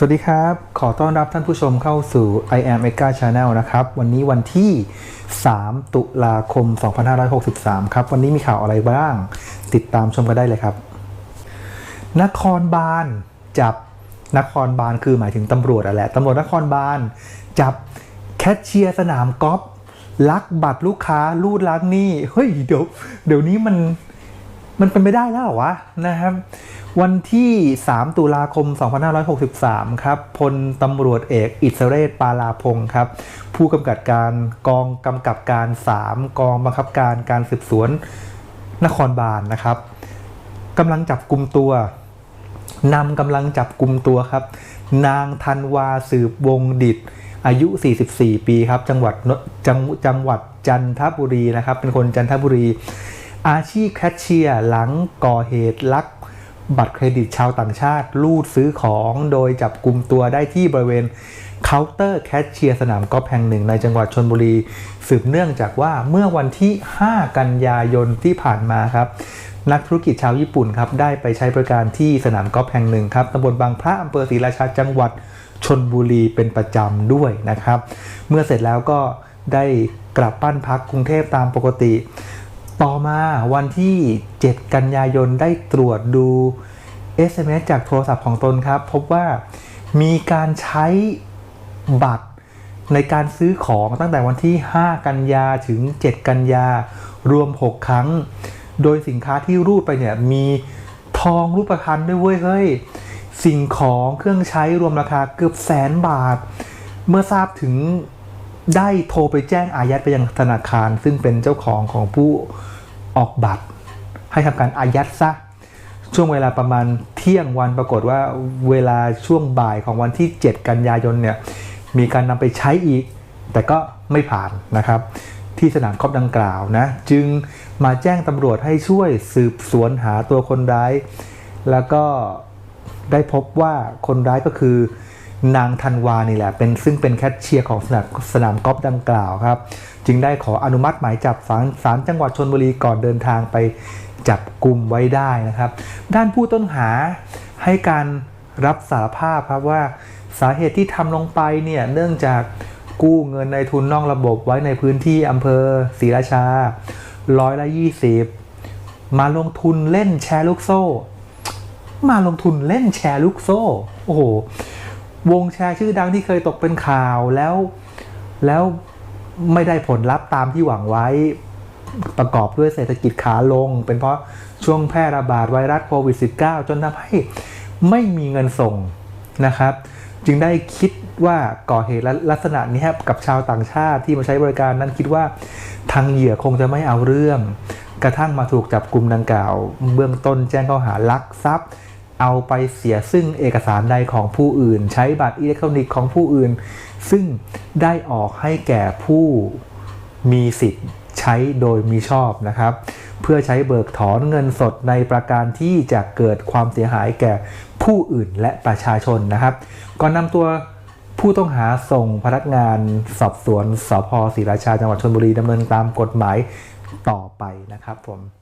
สวัสดีครับ ขอต้อนรับท่านผู้ชมเข้าสู่ I am e g a Channel นะครับ วันนี้วันที่ 3 ตุลาคม 2563 ครับ วันนี้มีข่าวอะไรบ้าง ติดตามชมกันได้เลยครับ นครบาลจับนครบาลคือหมายถึงตำรวจอะแหละตำรวจนครบาลจับแคชเชียร์สนามกอล์ฟลักบัตรลูกค้าลูดลักหนี้เฮ้ยเดี๋ยวเดี๋ยวนี้มันมันเป็นไม่ได้แล้วเหรอวะนะครับ วันที่ 3 ตุลาคม 2563 ครับ พลตำรวจเอกอิสเรศปาลาพงศ์ครับ ผู้กำกับการกองกำกับการ 3 กองบังคับการการสืบสวนนครบาลนนะครับกำลังจับกลุ่มตัวนำกำลังจับกลุ่มตัวครับ นางธันวาสืบวงดิต อายุ 44 ปีครับ จังหวัดจังจังหวัดจันทบุรีนะครับ เป็นคนจันทบุรี อาชีพแคชเชียร์หลังก่อเหตุลัก บัตรเครดิตชาวต่างชาติลูดซื้อของโดยจับกลุ่มตัวได้ที่บริเวณเคาน์เตอร์แคชเชียร์สนามกอล์ฟแห่งหนึ่งในจังหวัดชนบุรี สืบเนื่องจากว่าเมื่อวันที่ 5 กันยายนที่ผ่านมาครับนักธุรกิจชาวญี่ปุ่นครับได้ไปใช้บริการที่สนามกอล์ฟแห่งหนึ่งครับตำบลบางพระอำเภอศรีราชาจังหวัดชนบุรีเป็นประจำด้วยนะครับ เมื่อเสร็จแล้วก็ได้กลับบ้านพักกรุงเทพตามปกติ ต่อมาวันที่ 7 กันยายนได้ตรวจดู SMS จากโทรศัพท์ของตนครับ พบว่ามีการใช้บัตรในการซื้อของตั้งแต่วันที่ 5 กันยาถึง 7 กันยารวม 6 ครั้ง โดยสินค้าที่รูดไปเนี่ยมีทองรูปพรรณด้วยเว้ยเฮ้ยสิ่งของเครื่องใช้รวมราคาเกือบแสนบาท เมื่อทราบถึง ได้โทรไปแจ้งอายัดไปยังธนาคาร ซึ่งเป็นเจ้าของของผู้ออกบัตร ให้ทำการอายัดซะช่วงเวลาประมาณเที่ยงวันปรากฏว่าเวลาช่วงบ่ายของวันที่ 7 กันยายนเนี่ยมีการนำไปใช้อีก แต่ก็ไม่ผ่านนะครับ ที่สนามกอล์ฟดังกล่าวนะ จึงมาแจ้งตำรวจให้ช่วยสืบสวนหาตัวคนร้าย แล้วก็ได้พบว่าคนร้ายก็คือ นางธันวานี่แหละเป็นซึ่งเป็นแคชเชียร์ของสนามสนามกอล์ฟดังกล่าวครับ จึงได้ขออนุมัติหมายจับศาลศาลจังหวัดชนบุรีก่อนเดินทางไปจับกลุ่มไว้ได้นะครับ ด้านผู้ต้องหาให้การรับสารภาพครับว่าสาเหตุที่ทำลงไปเนี่ยเนื่องจากกู้เงินในทุนนอกระบบไว้ในพื้นที่อำเภอศรีราชาร้อยละยี่สิบมาลงทุนเล่นแชร์ลูกโซ่ มาลงทุนเล่นแชร์ลูกโซ่ โอ้โห วงแชร์ชื่อดังที่เคยตกเป็นข่าวแล้วแล้วไม่ได้ผลลัพธ์ตามที่หวังไว้ ประกอบด้วยเศรษฐกิจขาลง เป็นเพราะช่วงแพร่ระบาดไวรัสโควิด -19 จนทำให้ไม่มีเงินส่งนะครับ จึงได้คิดว่าก่อเหตุลักษณะนี้กับชาวต่างชาติที่มาใช้บริการนั้นคิดว่าทางเหยื่อคงจะไม่เอาเรื่อง กระทั่งมาถูกจับกลุ่มดังกล่าว เบื้องต้นแจ้งข้อหาลักทรัพย์ เอาไปเสียซึ่งเอกสารใดของผู้อื่น ใช้บัตรอิเล็กทรอนิกส์ของผู้อื่น ซึ่งได้ออกให้แก่ผู้มีสิทธิ์ใช้โดยมิชอบนะครับ เพื่อใช้เบิกถอนเงินสดในประการที่จะเกิดความเสียหายแก่ผู้อื่นและประชาชนนะครับ ก่อนนำตัวผู้ต้องหาส่งพนักงานสอบสวนสพศรีราชาจังหวัดชลบุรีดำเนินตามกฎหมายต่อไปนะครับผม